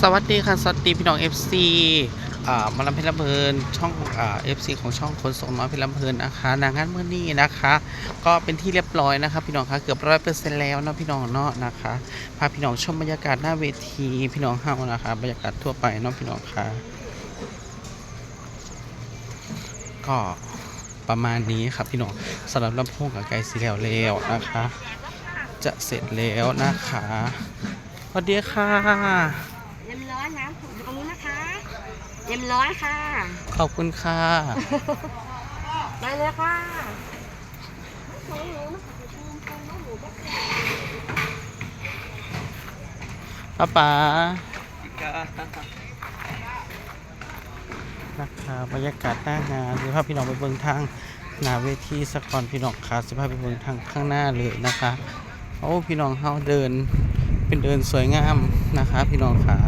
สวัสดีค่ะ สวัสดีพี่น้อง FC อ่ามาลำเพลินลำเพลินช่องอ่า FC ของช่องขนส่งน้อยเพลินลำเพลินนะคะนางงานเมื่อนี้นะคะ ก็เป็นที่เรียบร้อยนะคะพี่น้องคะเกือบร้อยเปอร์เซ็นต์แล้วเนาะพี่น้องเนาะนะคะพาพี่น้องชมบรรยากาศหน้าเวทีพี่น้องเฮานะคะบรรยากาศทั่วไปเนาะพี่น้องคะก็ประมาณนี้ครับพี่น้องสำหรับลำโพงกับไกลสีแล้วแล้วนะคะ จะเสร็จแล้วนะคะสวัสดีค่ะ เย็นร้อนนะผมตรงนู้นนะคะ เย็นร้อนค่ะ ขอบคุณค่ะ ได้เลยค่ะป้าป๋านะคะบรรยากาศหน้างานสิภาพพี่น้องไปเบิ่งทางหน้าเวทีสกก่อนพี่น้องค่ะสิภาพไปเบิ่งทางข้างหน้าเลยนะคะโอ้พี่น้องเฮาเดินเป็นเดินสวยงามนะคะ พี่น้องค่ะ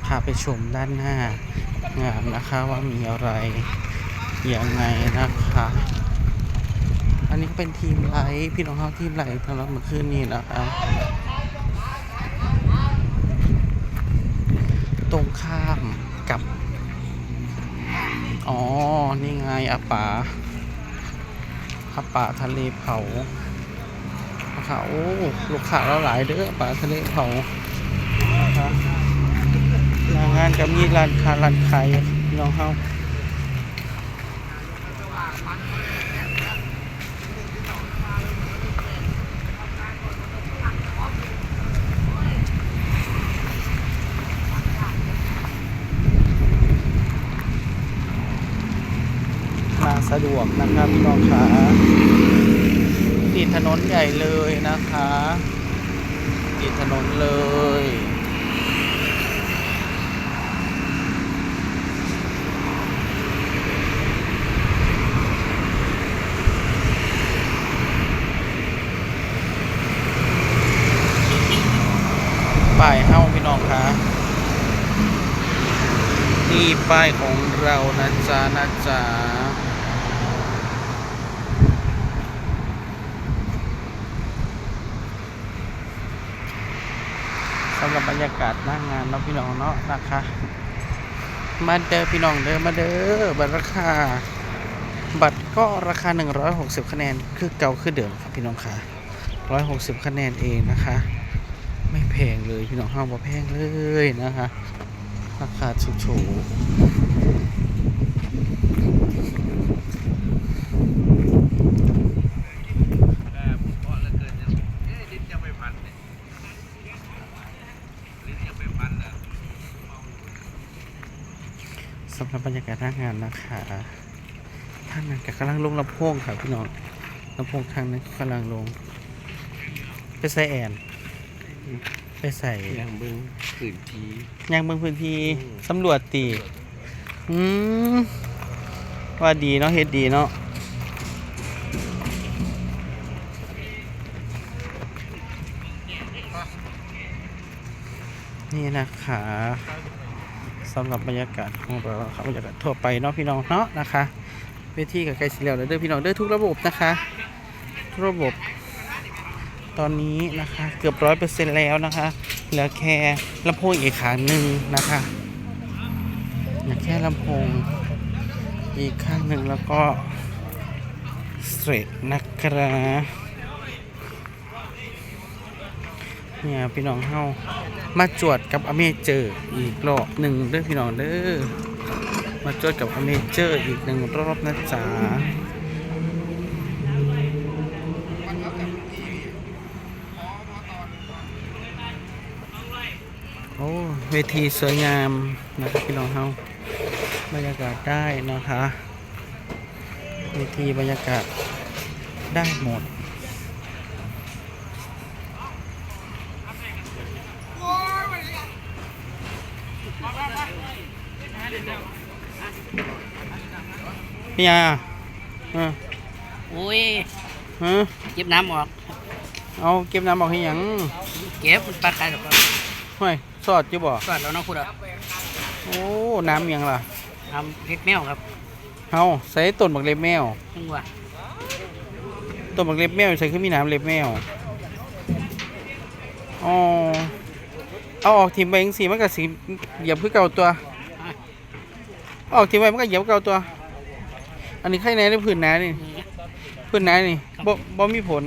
พาไปชมด้านหน้างานนะคะว่ามีอะไรยังไงนะคะ อันนี้เป็นทีมไลท์พี่น้องเข้าทีมไลท์สำหรับเมื่อคืนนี้นะครับตรงข้ามกับ อ๋อ นี่ไงอาป่าอาป่าทะเลเผานะคะโอ้ ลูกค้าเราหลายเด้อป่าทะเลเผานะคะ หน้างานก็มีร้านค้าร้านขายน้องเข้ามาสะดวกนะครับพี่น้องขาติดถนนใหญ่เลยนะคะ ติดถนนเลย ป้ายเฮ้าพี่น้องคะนี่ ป้ายของเรานะจ๊ะนะจ๊ะสำหรับบรรยากาศหน้างานเนาะพี่น้องเนาะนะคะ มาเด้อพี่น้องเด้อมาเด้อบัตรราคา บัตรก็ราคา 160 คะแนนคือเก่าคือเดิมครับพี่น้องค่ะ 160 คะแนนเองนะคะ ไม่แพงเลยพี่น้องห้ามบ่แพงเลยนะคะ ราคาถูกๆสำหรับบรรยากาศหน้างานนะคะท่านนั้นกำลังลงลำโพงค่ะพี่น้องลำโพงทางนั้นก็กำลังลงไปใส่แอน ไปใส่อย่างเบิ้งขืนทียางเมืองพื้นที่อืมสำรวจตีอืมว่าดีเนาะเฮ็ดดีเนาะนี่นะคะสำหรับบรรยากาศของเราครับบรรยากาศทั่วไปเนาะพี่น้องเนาะนะคะเวทีกับไกลสีเหลวแล้วเด้อพี่น้องเด้อทุกระบบนะคะทุกระบบ ตอนนี้นะคะเกือบร้อยเปอร์เซ็นต์แล้วนะคะ เหลือแค่ลำโพงอีกขางหนึ่งนะคะเหลือแค่ลำโพงอีกข้างหนึ่งแล้วก็สเตรทนะครับเนี่ยพี่น้องเฮามาจวดกับอเมเจอร์อีกรอบหนึ่งเด้อพี่น้องเด้อมาจวดกับอเมเจอร์อีกหนึ่งรอบนะจ๊ะ โอ้ เวทีสวยงามนะครับพี่น้องเฮาบรรยากาศได้นะคะเวทีบรรยากาศได้หมดพี่ยาเออโอ้ยเออเก็บน้ำออก เอาเก็บน้ำบอกให้หยัง เก็บมันปลาไข่หรอกครับ ห่วยสอดจะบอกสวัสดีแล้วน้องคุณอะโอ้น้ำหยังล่ะทำเล็ดแมวครับเฮาใส่ต้นบักเล็บแมวจังหวะต้นบักเล็บแมวใส่ขึ้นมีน้ำเล็บแมวอ๋อเอาออกทีมไปเองสิมันก็สิเหยียบคือเก่าตัวเอาออกทีมไปมันก็เหยียบเก่าตัว อันนี้ใครไหนในพื้นหนานี่พื้นหนานี่บ่บ่มีผล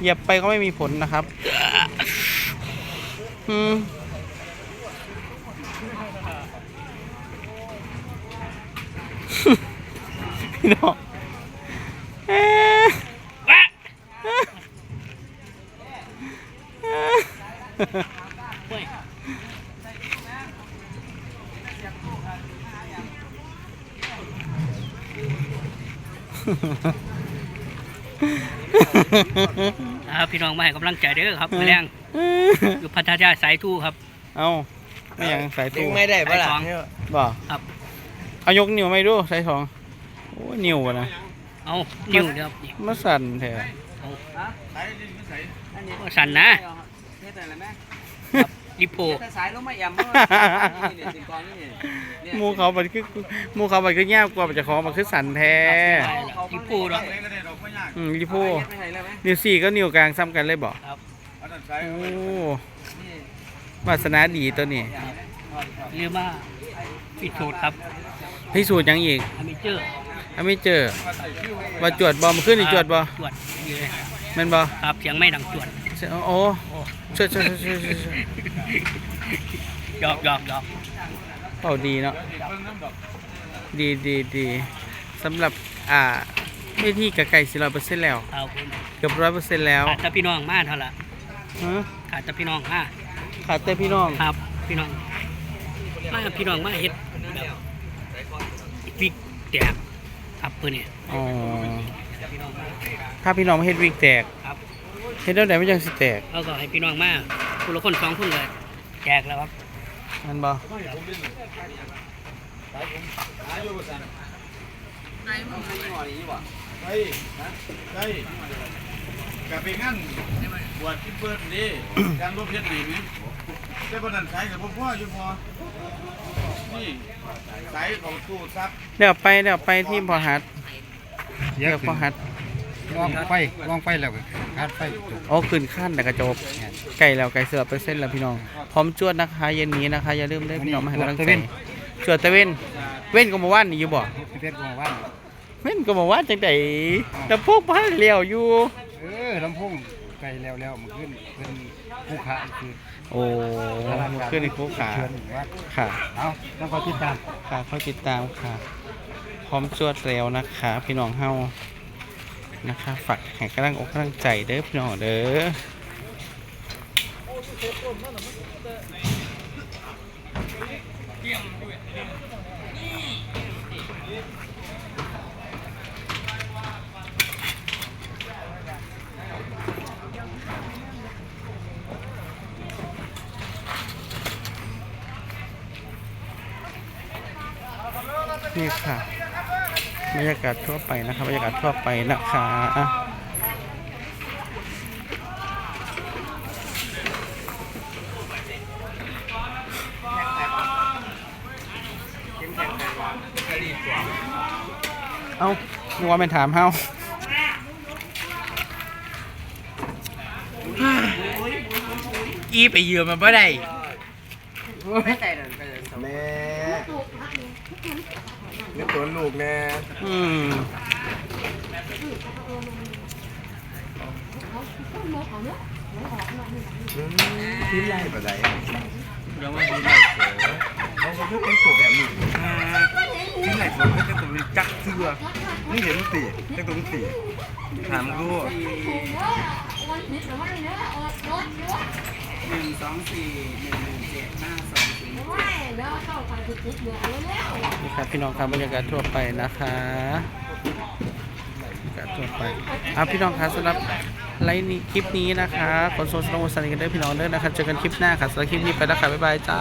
เหยียบไปก็ไม่มีผลนะครับ อืมพี่น้องเอ๊ะครับพี่น้องมาให้กำลังใจเด้อครับมื้อแรง อยู่พัทยาสายทูครับ เอาไม่ยังสายตู้ไม่ได้ปะล่ะสายสองบ่ครับ เอายกนิ้วไม่ดูสายสองโอ้ยนิ้ววะนะเอานิ้วเด้อครับนี่มาสั่นแท้ เอาสั่นนะเฮ็ดอะไรไหมครับลิโพเฮ็ดแต่สายลงมาแอมมานี่สิกองนี่เนี่ยหมูเขาบัดคือหมูเขาบัดคือแย่กว่าบัดเจะของมันคือสั่นแท้ลิโพเนาะอืมยี่โพเฮ็ดไม่ให้เลยไหมนิ้วสี่ก็นิ้วกลางซ้ำกันเลยบ่ครับ โอ้นี่วาสนาดีตัวนี้เรียกว่าพิสูจน์ครับพิสูจน์หยังอีกอเมเจอร์ถ้าไม่เจอว่าจวดบ่มาขึ้นนี่จวดบ่จวดนี่เลยแม่นบ่ครับเสียงไม่ดังจวดโอ้ช่วยช่วยช่วยช่วยช่วยช่วยหยอกหยอกหยอกเอาดีเนาะดีดีดีสำหรับอ่าไม่ที่กะไก่สิร้อยเปอร์เซ็นต์แล้วเอาผมเกือบร้อยเปอร์เซ็นต์แล้วขาดแต่พี่น้องมาเท่าละ ฮะขาดแต่พี่น้องมาขาดแต่พี่น้องครับ พี่น้องมาพี่น้องมาเฮ็ดแบบวิกแตกครับเพื่อนเนี่ยอ๋อพี่น้องมาถ้าพี่น้องมาเฮ็ดวิกแตกครับเฮ็ดแล้วไหนมันยังสิแตกแล้วก็ให้พี่น้องมาคนละคนสองคนเลยแจกแล้วครับมันบ่ใช่ ใช่กับไปงั้นบวชที่เปิดดีการรบเพชรดีไหมแต่ประนันใช้กับพ่ออยู่พอนี่ใส่ของตู้ซับเดี๋ยวไปเดี๋ยวไปที่พอหัดเดี๋ยวพอหัดลองไฟลองไฟแล้วก็คาดไฟจบโอ้ขึ้นขั้นแต่กระจบไก่แล้วไก่เสือเปอร์เซ็นต์แล้วพี่น้อง พร้อมจวดนะคะเย็นนี้นะคะอย่าลืมเด้อพี่น้องมาให้กำลังใจจวดตะเว้นเว้นก็มาว่านนี่อยู่บ่พี่เพชรบอกว่าเว้นก็มาว่านจังไดแต่พวกพันเลี้ยวอยู่ เออลำโพงไกลแล้วแล้วมันขึ้นเป็นภูเขาคือโอ้ขึ้นในคุกขาเชิญว่าค่ะ เอาต้องคอยติดตามค่ะเข้าติดตามค่ะ พร้อมจวดแล้วนะคะ พี่น้องเฮานะคะฝากให้กำลังอกกำลังใจเด้อพี่น้องเด้อ นี่ค่ะบรรยากาศทั่วไปนะคะบรรยากาศทั่วไปนะคะเอ้านึกว่าเป็นถามเฮาอีไปยืมมันบ่ได้แม่ นี่ตัวลูกแน่อืมที่ไรแบบไหนยังไม่มีไรเขาเขาเป็นตัวแบบนี้ที่ไหนผมก็จะตัวจักเสือนี่เห็นตีจักตัวตีถามกู หนึ่งสองสี่หนึ่งหนึ่งเจ็ดห้าสองสี่นี่ครับพี่น้องครับบรรยากาศทั่วไปนะคะบรรยากาศทั่วไปอะพี่น้องครับสำหรับไลฟ์นี้คลิปนี้นะคะขนโซลสนองวัสดุกันเด้พี่น้องเด้อนะครับเจอกันคลิปหน้าค่ะสำหรับคลิปนี้ไปแล้วค่ะบ๊ายบายจ้า